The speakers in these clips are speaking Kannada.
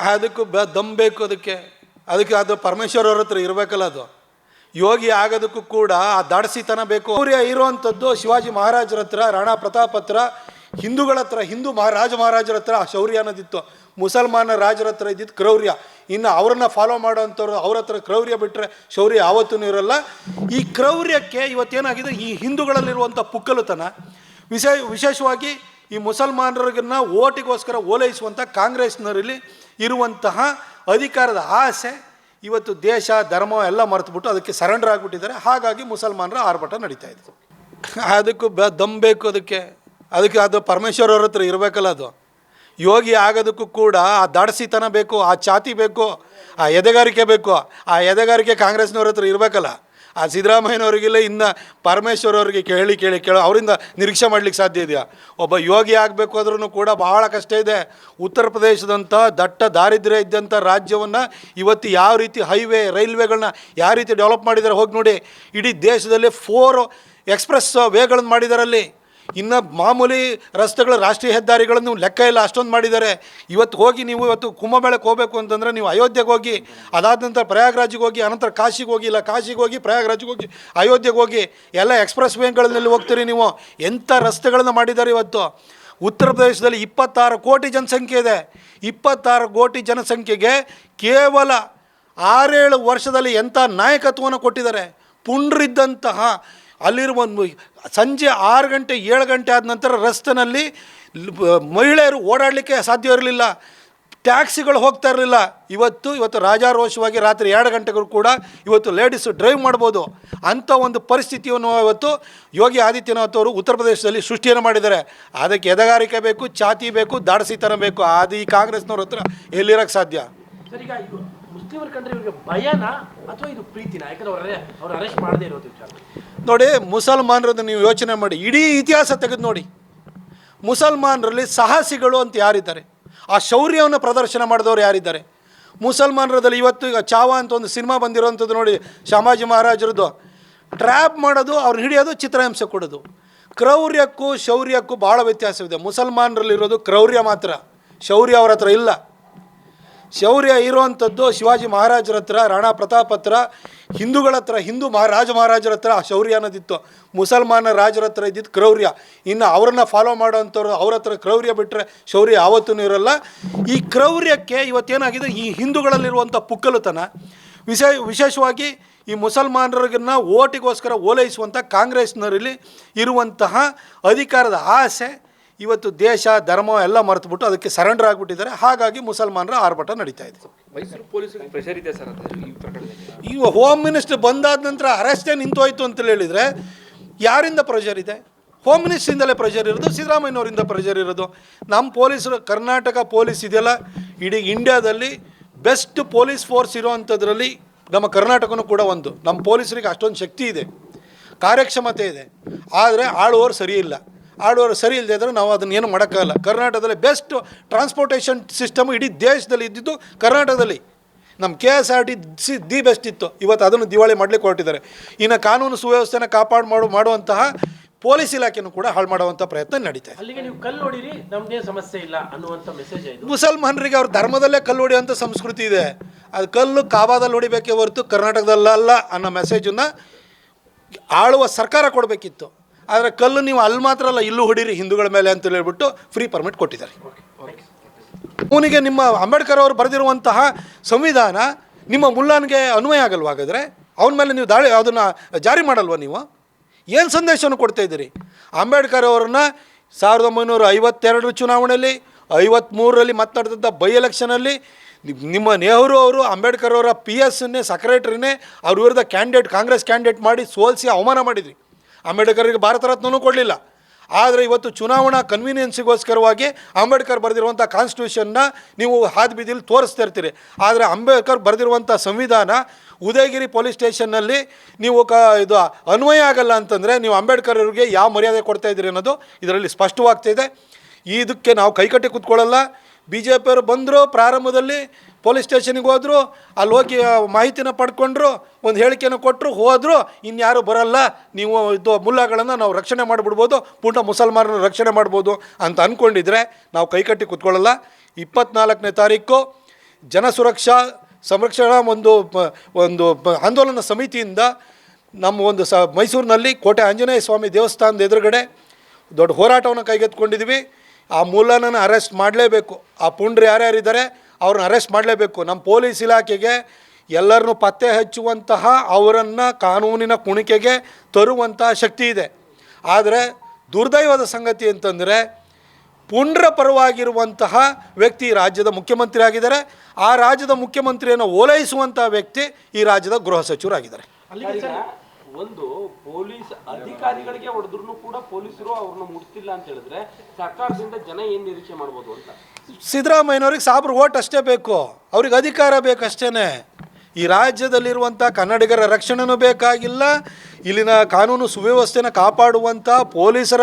ಅದಕ್ಕೂ ಬ ದಮ್ ಬೇಕು ಅದಕ್ಕೆ. ಅದಕ್ಕೆ ಅದು ಪರಮೇಶ್ವರ್ ಅವ್ರ ಹತ್ರ ಇರಬೇಕಲ್ಲ ಅದು. ಯೋಗಿ ಆಗೋದಕ್ಕೂ ಕೂಡ ಆ ದಾಡಸಿತನ ಬೇಕು. ಸೌರ್ಯ ಇರುವಂಥದ್ದು ಶಿವಾಜಿ ಮಹಾರಾಜರ ಹತ್ರ, ರಾಣಾ ಪ್ರತಾಪ್ ಹತ್ರ, ಹಿಂದೂಗಳ ಹತ್ರ, ಹಿಂದೂ ಮಹಾ, ರಾಜ ಮಹಾರಾಜರ ಹತ್ರ ಆ ಶೌರ್ಯ ಅನ್ನೋದಿತ್ತು. ಮುಸಲ್ಮಾನ ರಾಜರ ಹತ್ರ ಇದ್ದಿದ್ದು ಕ್ರೌರ್ಯ. ಇನ್ನು ಅವ್ರನ್ನ ಫಾಲೋ ಮಾಡೋವಂಥವ್ರು ಅವ್ರ ಹತ್ರ ಕ್ರೌರ್ಯ ಬಿಟ್ಟರೆ ಶೌರ್ಯ ಯಾವತ್ತೂ ಇರಲ್ಲ. ಈ ಕ್ರೌರ್ಯಕ್ಕೆ ಇವತ್ತೇನಾಗಿದೆ? ಈ ಹಿಂದೂಗಳಲ್ಲಿರುವಂಥ ಪುಕ್ಕಲುತನ. ವಿಶೇ ವಿಶೇಷವಾಗಿ ಈ ಮುಸಲ್ಮಾನರಿಗನ್ನ ಓಟಿಗೋಸ್ಕರ ಓಲೈಸುವಂಥ ಕಾಂಗ್ರೆಸ್ನವರಲ್ಲಿ ಇರುವಂತಹ ಅಧಿಕಾರದ ಆಸೆ, ಇವತ್ತು ದೇಶ, ಧರ್ಮ ಎಲ್ಲ ಮರೆತುಬಿಟ್ಟು ಅದಕ್ಕೆ ಸರೆಂಡರ್ ಆಗಿಬಿಟ್ಟಿದ್ದಾರೆ. ಹಾಗಾಗಿ ಮುಸಲ್ಮಾನರ ಆರ್ಭಟ ನಡೀತಾ ಇದೆ. ಅದಕ್ಕೂ ಬ, ದಮ್ ಅದಕ್ಕೆ. ಅದಕ್ಕೆ ಅದು ಪರಮೇಶ್ವರ್ ಅವ್ರ ಹತ್ರ ಇರಬೇಕಲ್ಲ ಅದು. ಯೋಗಿ ಆಗೋದಕ್ಕೂ ಕೂಡ ಆ ದಾಡಸಿತನ ಬೇಕು, ಆ ಛಾತಿ ಬೇಕು, ಆ ಎದೆಗಾರಿಕೆ ಬೇಕು. ಆ ಎದೆಗಾರಿಕೆ ಕಾಂಗ್ರೆಸ್ನವ್ರ ಹತ್ರ ಇರಬೇಕಲ್ಲ. ಆ ಸಿದ್ದರಾಮಯ್ಯನವ್ರಿಗಿಲ್ಲ, ಇನ್ನು ಪರಮೇಶ್ವರ್ ಅವರಿಗೆ ಕೇಳಿ ಕೇಳಿ, ಕೇಳೋ, ಅವರಿಂದ ನಿರೀಕ್ಷೆ ಮಾಡಲಿಕ್ಕೆ ಸಾಧ್ಯ ಇದೆಯಾ? ಒಬ್ಬ ಯೋಗಿ ಆಗಬೇಕು ಆದ್ರೂ ಕೂಡ ಬಹಳ ಕಷ್ಟ ಇದೆ. ಉತ್ತರ ಪ್ರದೇಶದಂಥ ದಟ್ಟ ದಾರಿದ್ರ್ಯ ಇದ್ದಂಥ ರಾಜ್ಯವನ್ನು ಇವತ್ತು ಯಾವ ರೀತಿ ಹೈವೇ, ರೈಲ್ವೆಗಳನ್ನ ಯಾವ ರೀತಿ ಡೆವಲಪ್ ಮಾಡಿದ್ದಾರೆ ಹೋಗಿ ನೋಡಿ. ಇಡೀ ದೇಶದಲ್ಲಿ ಫೋರ್ ಎಕ್ಸ್ಪ್ರೆಸ್ ವೇಗಳನ್ನು ಮಾಡಿದಾರಲ್ಲಿ. ಇನ್ನು ಮಾಮೂಲಿ ರಸ್ತೆಗಳು ರಾಷ್ಟ್ರೀಯ ಹೆದ್ದಾರಿಗಳನ್ನು ಲೆಕ್ಕ ಇಲ್ಲ, ಅಷ್ಟೊಂದು ಮಾಡಿದ್ದಾರೆ. ಇವತ್ತು ಹೋಗಿ ನೀವು ಇವತ್ತು ಕುಂಭಮೇಳಕ್ಕೆ ಹೋಗಬೇಕು ಅಂತಂದರೆ ನೀವು ಅಯೋಧ್ಯೆಗೆ ಹೋಗಿ, ಅದಾದ ನಂತರ ಪ್ರಯಾಗ್ರಾಜಿಗೆ ಹೋಗಿ, ಅನಂತರ ಕಾಶಿಗೆ ಹೋಗಿ, ಇಲ್ಲ ಕಾಶಿಗೆ ಹೋಗಿ, ಪ್ರಯಾಗ್ರಾಜಿಗೆ ಹೋಗಿ, ಅಯೋಧ್ಯೆಗೆ ಹೋಗಿ, ಎಲ್ಲ ಎಕ್ಸ್ಪ್ರೆಸ್ ವೇಗಳಲ್ಲಿ ಹೋಗ್ತೀರಿ ನೀವು. ಎಂಥ ರಸ್ತೆಗಳನ್ನು ಮಾಡಿದ್ದಾರೆ ಇವತ್ತು? ಉತ್ತರ ಪ್ರದೇಶದಲ್ಲಿ ಇಪ್ಪತ್ತಾರು ಕೋಟಿ ಜನಸಂಖ್ಯೆ ಇದೆ. ಇಪ್ಪತ್ತಾರು ಕೋಟಿ ಜನಸಂಖ್ಯೆಗೆ ಕೇವಲ ಆರೇಳು ವರ್ಷದಲ್ಲಿ ಎಂಥ ನಾಯಕತ್ವವನ್ನು ಕೊಟ್ಟಿದ್ದಾರೆ. ಪುಂಡ್ರಿದ್ದಂತಹ ಅಲ್ಲಿರುವ ಸಂಜೆ ಆರು ಗಂಟೆ, ಏಳು ಗಂಟೆ ಆದ ನಂತರ ರಸ್ತೆನಲ್ಲಿ ಮಹಿಳೆಯರು ಓಡಾಡಲಿಕ್ಕೆ ಸಾಧ್ಯ ಇರಲಿಲ್ಲ. ಟ್ಯಾಕ್ಸಿಗಳು ಹೋಗ್ತಾ ಇರಲಿಲ್ಲ. ಇವತ್ತು ಇವತ್ತು ರಾಜಾರೋಷವಾಗಿ ರಾತ್ರಿ ಎರಡು ಗಂಟೆಗೂ ಕೂಡ ಇವತ್ತು ಲೇಡೀಸು ಡ್ರೈವ್ ಮಾಡ್ಬೋದು. ಅಂಥ ಒಂದು ಪರಿಸ್ಥಿತಿಯನ್ನು ಇವತ್ತು ಯೋಗಿ ಆದಿತ್ಯನಾಥ್ ಅವರು ಉತ್ತರ ಪ್ರದೇಶದಲ್ಲಿ ಸೃಷ್ಟಿಯನ್ನು ಮಾಡಿದ್ದಾರೆ. ಅದಕ್ಕೆ ಎದಗಾರಿಕೆ ಬೇಕು, ಛಾತಿ ಬೇಕು, ದಾಡಸಿತನ ಬೇಕು. ಅದು ಈ ಕಾಂಗ್ರೆಸ್ನವ್ರ ಹತ್ರ ಎಲ್ಲಿರೋಕ್ಕೆ ಸಾಧ್ಯ? ಮುಸ್ಲಿಮರ ಕಂಡ್ರೆ ಇವರಿಗೆ ಭಯನಾ ಅಥವಾ ಇದು ಪ್ರೀತಿನಾ? ಯಾಕಂದ್ರೆ ಅವ್ರ ಮಾಡದೇ ಇರೋದು ನೋಡಿ ಮುಸಲ್ಮಾನರದ್ದು ನೀವು ಯೋಚನೆ ಮಾಡಿ. ಇಡೀ ಇತಿಹಾಸ ತೆಗೆದು ನೋಡಿ. ಮುಸಲ್ಮಾನರಲ್ಲಿ ಸಾಹಸಿಗಳು ಅಂತ ಯಾರಿದ್ದಾರೆ? ಆ ಶೌರ್ಯವನ್ನು ಪ್ರದರ್ಶನ ಮಾಡಿದವರು ಯಾರಿದ್ದಾರೆ? ಮುಸಲ್ಮಾನರದಲ್ಲಿ ಇವತ್ತು ಈಗ ಚಾವಾ ಅಂತ ಒಂದು ಸಿನಿಮಾ ಬಂದಿರೋವಂಥದ್ದು ನೋಡಿ, ಶಾಮಾಜಿ ಮಹಾರಾಜರದ್ದು. ಟ್ರ್ಯಾಪ್ ಮಾಡೋದು, ಅವ್ರು ಹಿಡಿಯೋದು ಚಿತ್ರಹಿಂಸೆ ಕೊಡೋದು. ಕ್ರೌರ್ಯಕ್ಕೂ ಶೌರ್ಯಕ್ಕೂ ಭಾಳ ವ್ಯತ್ಯಾಸವಿದೆ. ಮುಸಲ್ಮಾನರಲ್ಲಿರೋದು ಕ್ರೌರ್ಯ ಮಾತ್ರ. ಶೌರ್ಯ ಅವ್ರ ಹತ್ರ ಇಲ್ಲ. ಶೌರ್ಯ ಇರುವಂಥದ್ದು ಶಿವಾಜಿ ಮಹಾರಾಜರ ಹತ್ರ, ರಾಣಾ ಪ್ರತಾಪ್ ಹತ್ರ, ಹಿಂದೂಗಳ ಹತ್ರ, ಹಿಂದೂ ಮಹಾರಾಜ ಮಹಾರಾಜರ ಹತ್ರ ಶೌರ್ಯ ಅನ್ನೋದಿತ್ತು. ಮುಸಲ್ಮಾನ ರಾಜರ ಹತ್ರ ಇದ್ದಿದ್ದು ಕ್ರೌರ್ಯ. ಇನ್ನು ಅವ್ರನ್ನ ಫಾಲೋ ಮಾಡೋವಂಥವ್ರು ಅವ್ರ ಹತ್ರ ಕ್ರೌರ್ಯ ಬಿಟ್ಟರೆ ಶೌರ್ಯ ಯಾವತ್ತೂ ಇರಲ್ಲ. ಈ ಕ್ರೌರ್ಯಕ್ಕೆ ಇವತ್ತೇನಾಗಿದೆ? ಈ ಹಿಂದೂಗಳಲ್ಲಿರುವಂಥ ಪುಕ್ಕಲುತನ, ವಿಶೇ, ವಿಶೇಷವಾಗಿ ಈ ಮುಸಲ್ಮಾನರಿಗನ್ನ ಓಟಿಗೋಸ್ಕರ ಓಲೈಸುವಂಥ ಕಾಂಗ್ರೆಸ್ನರಲ್ಲಿ ಇರುವಂತಹ ಅಧಿಕಾರದ ಆಸೆ ಇವತ್ತು ದೇಶ ಧರ್ಮ ಎಲ್ಲ ಮರೆತುಬಿಟ್ಟು ಅದಕ್ಕೆ ಸರೆಂಡರ್ ಆಗಿಬಿಟ್ಟಿದ್ದಾರೆ. ಹಾಗಾಗಿ ಮುಸಲ್ಮಾನರ ಆರ್ಭಟ ನಡೀತಾ ಇದೆ. ಮೈಸೂರು ಪೊಲೀಸರಿಗೆ ಪ್ರೆಷರ್ ಇದೆ ಸರ್ ಈ ಪ್ರಕರಣದಲ್ಲಿ? ಈಗ ಹೋಮ್ ಮಿನಿಸ್ಟರ್ ಬಂದಾದ ನಂತರ ಅರೆಸ್ಟೇ ನಿಂತೋಯ್ತು ಅಂತ ಹೇಳಿದರೆ ಯಾರಿಂದ ಪ್ರೆಷರ್ ಇದೆ? ಹೋಮ್ ಮಿನಿಸ್ಟ್ರಿಂದಲೇ ಪ್ರೆಷರ್ ಇರೋದು ಸಿದ್ದರಾಮಯ್ಯನವರಿಂದ ಪ್ರೆಷರ್ ಇರೋದು. ನಮ್ಮ ಪೊಲೀಸರು ಕರ್ನಾಟಕ ಪೊಲೀಸ್ ಇದೆಯಲ್ಲ ಇಡೀ ಇಂಡಿಯಾದಲ್ಲಿ ಬೆಸ್ಟ್ ಪೊಲೀಸ್ ಫೋರ್ಸ್ ಇರೋವಂಥದ್ರಲ್ಲಿ ನಮ್ಮ ಕರ್ನಾಟಕನೂ ಕೂಡ ಒಂದು. ನಮ್ಮ ಪೊಲೀಸರಿಗೆ ಅಷ್ಟೊಂದು ಶಕ್ತಿ ಇದೆ. ಕಾರ್ಯಕ್ಷಮತೆ ಇದೆ. ಆದರೆ ಆಳುವವರು ಸರಿ ಆಳುವವರು ಸರಿ ಇಲ್ಲದೆ ಇದ್ದರೆ ನಾವು ಅದನ್ನು ಏನು ಮಾಡೋಕ್ಕಾಗಲ್ಲ. ಕರ್ನಾಟಕದಲ್ಲಿ ಬೆಸ್ಟ್ ಟ್ರಾನ್ಸ್ಪೋರ್ಟೇಷನ್ ಸಿಸ್ಟಮ್ ಇಡೀ ದೇಶದಲ್ಲಿ ಇದ್ದಿದ್ದು ಕರ್ನಾಟಕದಲ್ಲಿ. ನಮ್ಮ K S R T C the best ಇತ್ತು. ಇವತ್ತು ಅದನ್ನು ದಿವಾಳಿ ಮಾಡಲಿಕ್ಕೆ ಹೊರಟಿದ್ದಾರೆ. ಇನ್ನು ಕಾನೂನು ಸುವ್ಯವಸ್ಥೆನ ಕಾಪಾಡು ಮಾಡು ಮಾಡುವಂತಹ ಪೊಲೀಸ್ ಇಲಾಖೆನೂ ಕೂಡ ಹಾಳು ಮಾಡುವಂಥ ಪ್ರಯತ್ನ ನಡೀತಾ ಇದೆ. ಅಲ್ಲಿಗೆ ನೀವು ಕಲ್ಲು ನೋಡಿರಿ ನಮ್ದೇನು ಸಮಸ್ಯೆ ಇಲ್ಲ ಅನ್ನುವಂಥ ಮೆಸೇಜ್ ಇದು. ಮುಸಲ್ಮಾನರಿಗೆ ಅವ್ರ ಧರ್ಮದಲ್ಲೇ ಕಲ್ಲು ಹೊಡೆಯುವಂಥ ಸಂಸ್ಕೃತಿ ಇದೆ. ಅದು ಕಲ್ಲು ಕಾಬಾದಲ್ಲಿ ಹೊಡಿಬೇಕೇ ಹೊರತು ಕರ್ನಾಟಕದಲ್ಲ ಅನ್ನೋ ಮೆಸೇಜನ್ನು ಆಳುವ ಸರ್ಕಾರ ಕೊಡಬೇಕಿತ್ತು. ಆದರೆ ಕಲ್ಲು ನೀವು ಅಲ್ಲಿ ಮಾತ್ರ ಅಲ್ಲ, ಇಲ್ಲೂ ಹೊಡೀರಿ, ಹಿಂದೂಗಳ ಮೇಲೆ ಅಂತ ಹೇಳ್ಬಿಟ್ಟು ಫ್ರೀ ಪರ್ಮಿಟ್ ಕೊಟ್ಟಿದ್ದಾರೆ. ಅವನಿಗೆ ನಿಮ್ಮ ಅಂಬೇಡ್ಕರ್ ಅವರು ಬರೆದಿರುವಂತಹ ಸಂವಿಧಾನ ನಿಮ್ಮ ಮುಲ್ಲಾನ್ಗೆ ಅನ್ವಯ ಆಗಲ್ವಾಗಾದರೆ ಅವನ ಮೇಲೆ ನೀವು ದಾಳಿ, ಅದನ್ನು ಜಾರಿ ಮಾಡಲ್ವಾ ನೀವು? ಏನು ಸಂದೇಶವನ್ನು ಕೊಡ್ತಾ ಇದ್ದೀರಿ? ಅಂಬೇಡ್ಕರ್ ಅವರನ್ನ ಸಾವಿರದ ಒಂಬೈನೂರ ಐವತ್ತೆರಡರ ಚುನಾವಣೆಯಲ್ಲಿ ಐವತ್ತ್ಮೂರರಲ್ಲಿ ಮಾತಾಡಿದಂಥ ಬೈ ಎಲೆಕ್ಷನಲ್ಲಿ ನಿಮ್- ನಿಮ್ಮ ನೆಹರು ಅವರು ಅಂಬೇಡ್ಕರ್ ಅವರ ಪಿ ಎಸ್ನೇ ಸೆಕ್ರೆಟ್ರಿನೇ ಅವ್ರ ವಿರುದ್ಧ ಕ್ಯಾಂಡಿಡೇಟ್ ಕಾಂಗ್ರೆಸ್ ಕ್ಯಾಂಡಿಡೇಟ್ ಮಾಡಿ ಸೋಲಿಸಿ ಅವಮಾನ ಮಾಡಿದ್ರಿ. ಅಂಬೇಡ್ಕರ್ಗೆ ಭಾರತ ರತ್ನವೂ ಕೊಡಲಿಲ್ಲ. ಆದರೆ ಇವತ್ತು ಚುನಾವಣಾ ಕನ್ವೀನಿಯನ್ಸಿಗೋಸ್ಕರವಾಗಿ ಅಂಬೇಡ್ಕರ್ ಬರೆದಿರುವಂಥ ಕಾನ್ಸ್ಟಿಟ್ಯೂಷನ್ನ ನೀವು ಹಾದಿ ತೋರಿಸ್ತಾ ಇರ್ತೀರಿ. ಆದರೆ ಅಂಬೇಡ್ಕರ್ ಬರೆದಿರುವಂಥ ಸಂವಿಧಾನ ಉದಯಗಿರಿ ಪೊಲೀಸ್ ಸ್ಟೇಷನ್ನಲ್ಲಿ ನೀವು ಕ ಇದು ಅನ್ವಯ ಆಗಲ್ಲ ಅಂತಂದರೆ ನೀವು ಅಂಬೇಡ್ಕರ್ ಅವರಿಗೆ ಯಾವ ಮರ್ಯಾದೆ ಕೊಡ್ತಾ ಇದ್ದೀರಿ ಅನ್ನೋದು ಇದರಲ್ಲಿ ಸ್ಪಷ್ಟವಾಗ್ತಿದೆ ಇದಕ್ಕೆ ನಾವು ಕೈಕಟ್ಟಿ ಕೂತ್ಕೊಳ್ಳಲ್ಲ. ಬಿ ಜೆ ಪಿಯವರು ಬಂದರು, ಪ್ರಾರಂಭದಲ್ಲಿ ಪೊಲೀಸ್ ಸ್ಟೇಷನಿಗೆ ಹೋದರು, ಅಲ್ಲಿ ಹೋಗಿ ಮಾಹಿತಿನ ಪಡ್ಕೊಂಡ್ರು, ಒಂದು ಹೇಳಿಕೆನ ಕೊಟ್ಟರು ಹೋದರು, ಇನ್ಯಾರು ಬರಲ್ಲ, ನೀವು ಇದು ಮುಲ್ಲಾಗಳನ್ನು ನಾವು ರಕ್ಷಣೆ ಮಾಡಿಬಿಡ್ಬೋದು, ಪೂರ್ಣ ಮುಸಲ್ಮಾನರನ್ನು ರಕ್ಷಣೆ ಮಾಡ್ಬೋದು ಅಂತ ಅಂದ್ಕೊಂಡಿದ್ರೆ ನಾವು ಕೈಕಟ್ಟಿ ಕೂತ್ಕೊಳ್ಳಲ್ಲ. ಇಪ್ಪತ್ನಾಲ್ಕನೇ ತಾರೀಕು ಜನ ಸುರಕ್ಷಾ ಸಂರಕ್ಷಣಾ ಒಂದು ಒಂದು ಆಂದೋಲನ ಸಮಿತಿಯಿಂದ ನಮ್ಮ ಒಂದು ಸ ಮೈಸೂರಿನಲ್ಲಿ ಕೋಟೆ ಆಂಜನೇಯ ಸ್ವಾಮಿ ದೇವಸ್ಥಾನದ ಎದುರುಗಡೆ ದೊಡ್ಡ ಹೋರಾಟವನ್ನು ಕೈಗೆತ್ಕೊಂಡಿದ್ದೀವಿ ಆ ಮೂಲನನ್ನು ಅರೆಸ್ಟ್ ಮಾಡಲೇಬೇಕು. ಆ ಪುಂಡ್ರು ಯಾರ್ಯಾರಿದ್ದಾರೆ, ಅವ್ರನ್ನ ಅರೆಸ್ಟ್ ಮಾಡಲೇಬೇಕು. ನಮ್ಮ ಪೊಲೀಸ್ ಇಲಾಖೆಗೆ ಎಲ್ಲರನ್ನೂ ಪತ್ತೆ ಹಚ್ಚುವಂತಹ ಅವರನ್ನು ಕಾನೂನಿನ ಕುಣಿಕೆಗೆ ತರುವಂತಹ ಶಕ್ತಿ ಇದೆ. ಆದರೆ ದುರ್ದೈವದ ಸಂಗತಿ ಅಂತಂದರೆ, ಪುಂಡ್ರ ಪರವಾಗಿರುವಂತಹ ವ್ಯಕ್ತಿ ರಾಜ್ಯದ ಮುಖ್ಯಮಂತ್ರಿ ಆಗಿದ್ದಾರೆ ಆ ರಾಜ್ಯದ ಮುಖ್ಯಮಂತ್ರಿಯನ್ನು ಓಲೈಸುವಂತಹ ವ್ಯಕ್ತಿ ಈ ರಾಜ್ಯದ ಗೃಹ ಸಚಿವರಾಗಿದ್ದಾರೆ. ಒಂದು ಪೊಲೀಸ್ ಅಧಿಕಾರಿಗಳಿಗೆ ಹೊಡೆದ್ರು ಕೂಡ ಪೊಲೀಸರು ಅವ್ರನ್ನ ಮುಟ್ತಿಲ್ಲ ಅಂತ ಹೇಳಿದ್ರೆ ಸರ್ಕಾರದಿಂದ ಜನ ಏನ್ ನಿರೀಕ್ಷೆ ಮಾಡ್ಬೋದು ಅಂತ? ಸಿದ್ದರಾಮಯ್ಯನವ್ರಿಗೆ ಸಾಬ್ರು ಓಟ್ ಅಷ್ಟೇ ಬೇಕು. ಅವ್ರಿಗೆ ಅಧಿಕಾರ ಬೇಕಷ್ಟೇ ಈ ರಾಜ್ಯದಲ್ಲಿರುವಂಥ ಕನ್ನಡಿಗರ ರಕ್ಷಣೆನೂ ಬೇಕಾಗಿಲ್ಲ. ಇಲ್ಲಿನ ಕಾನೂನು ಸುವ್ಯವಸ್ಥೆನ ಕಾಪಾಡುವಂಥ ಪೊಲೀಸರ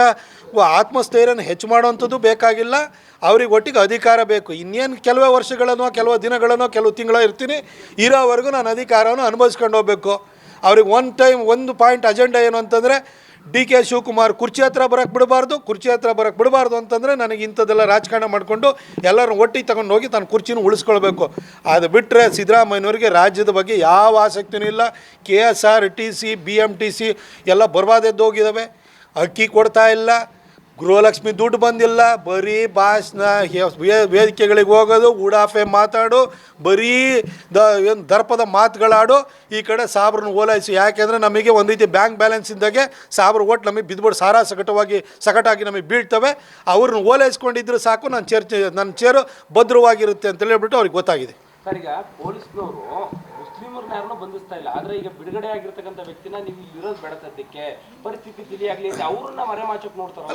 ಆತ್ಮಸ್ಥೈರ್ಯನ ಹೆಚ್ಚು ಮಾಡುವಂಥದ್ದು ಬೇಕಾಗಿಲ್ಲ. ಅವ್ರಿಗೆ ಒಟ್ಟಿಗೆ ಅಧಿಕಾರ ಬೇಕು. ಇನ್ನೇನು ಕೆಲವೇ ವರ್ಷಗಳನ್ನೋ, ಕೆಲವು ದಿನಗಳನ್ನೋ, ಕೆಲವು ತಿಂಗಳ ಇರ್ತೀನಿ. ಇರೋವರೆಗೂ ನಾನು ಅಧಿಕಾರವನ್ನು ಅನುಭವಿಸ್ಕೊಂಡು ಹೋಗಬೇಕು. ಅವ್ರಿಗೆ ಒನ್ ಟೈಮ್ ಒಂದು ಪಾಯಿಂಟ್ ಅಜೆಂಡಾ ಏನು ಅಂತಂದರೆ ಡಿ ಕೆ ಶಿವಕುಮಾರ್ ಕುರ್ಚಿ ಹತ್ರ ಬರೋಕ್ಕೆ ಬಿಡಬಾರ್ದು, ಕುರ್ಚಿ ಹತ್ರ ಬರೋಕ್ಕೆ ಬಿಡಬಾರ್ದು ಅಂತಂದರೆ ನನಗೆ ಇಂಥದ್ದೆಲ್ಲ ರಾಜಕಾರಣ ಮಾಡಿಕೊಂಡು ಎಲ್ಲರೂ ಒಟ್ಟಿಗೆ ತಗೊಂಡು ಹೋಗಿ ತನ್ನ ಕುರ್ಚಿನ ಉಳಿಸ್ಕೊಳ್ಬೇಕು. ಅದು ಬಿಟ್ಟರೆ ಸಿದ್ದರಾಮಯ್ಯನವ್ರಿಗೆ ರಾಜ್ಯದ ಬಗ್ಗೆ ಯಾವ ಆಸಕ್ತಿನೂ ಇಲ್ಲ. K S R T C, B M T C ಎಲ್ಲ ಬರ್ಬಾದೆದ್ದು ಹೋಗಿದ್ದಾವೆ ಅಕ್ಕಿ ಕೊಡ್ತಾ ಇಲ್ಲ. ಗೃಹಲಕ್ಷ್ಮಿ ದುಡ್ಡು ಬಂದಿಲ್ಲ, ಬರೀ ಭಾಷಣ ವೇದಿಕೆಗಳಿಗೆ ಹೋಗೋದು ಉಡಾಫೆ ಮಾತಾಡು, ಬರೀ ದ ಏನು ದರ್ಪದ ಮಾತುಗಳಾಡು, ಈ ಕಡೆ ಸಾಬ್ರನ್ನ ಓಲೈಸಿ ಯಾಕೆಂದರೆ ನಮಗೆ ಒಂದು ರೀತಿ ಬ್ಯಾಂಕ್ ಬ್ಯಾಲೆನ್ಸ್ ಇದ್ದಾಗೆ ಸಾಬ್ರ ಓಟ್ ನಮಗೆ ಬಿದ್ದುಬಿಟ್ಟು ಸಾರ ಸಕಟವಾಗಿ ಸಕಟಾಗಿ ನಮಗೆ ಬೀಳ್ತವೆ. ಅವ್ರನ್ನ ಓಲೈಸ್ಕೊಂಡಿದ್ರು ಸಾಕು ನನ್ನ ಚೇರ್ ನನ್ನ ಚೇರು ಭದ್ರವಾಗಿರುತ್ತೆ ಅಂತ ಹೇಳ್ಬಿಟ್ಟು ಅವ್ರಿಗೆ ಗೊತ್ತಾಗಿದೆ. ಸರ್, ಈಗ ಪೊಲೀಸ್ನವರು ಮುಸ್ಲಿಮರನ್ನ ಯಾರನ್ನೂ ಬಂಧಿಸ್ತಾ ಇಲ್ಲ. ಆದ್ರೆ ಈಗ ಬಿಡುಗಡೆ ಆಗಿರ್ತಕ್ಕಂಥ ವ್ಯಕ್ತಿನ ನೀವು ಇರೋದು ಬೇಡ ಸದ್ಯಕ್ಕೆ. ಪರಿಸ್ಥಿತಿ ತಿಳಿಯಾಗ್ಲಿ ಅವ್ರನ್ನ ಮರೆಮಾಚಕ್ ನೋಡ್ತಾರ.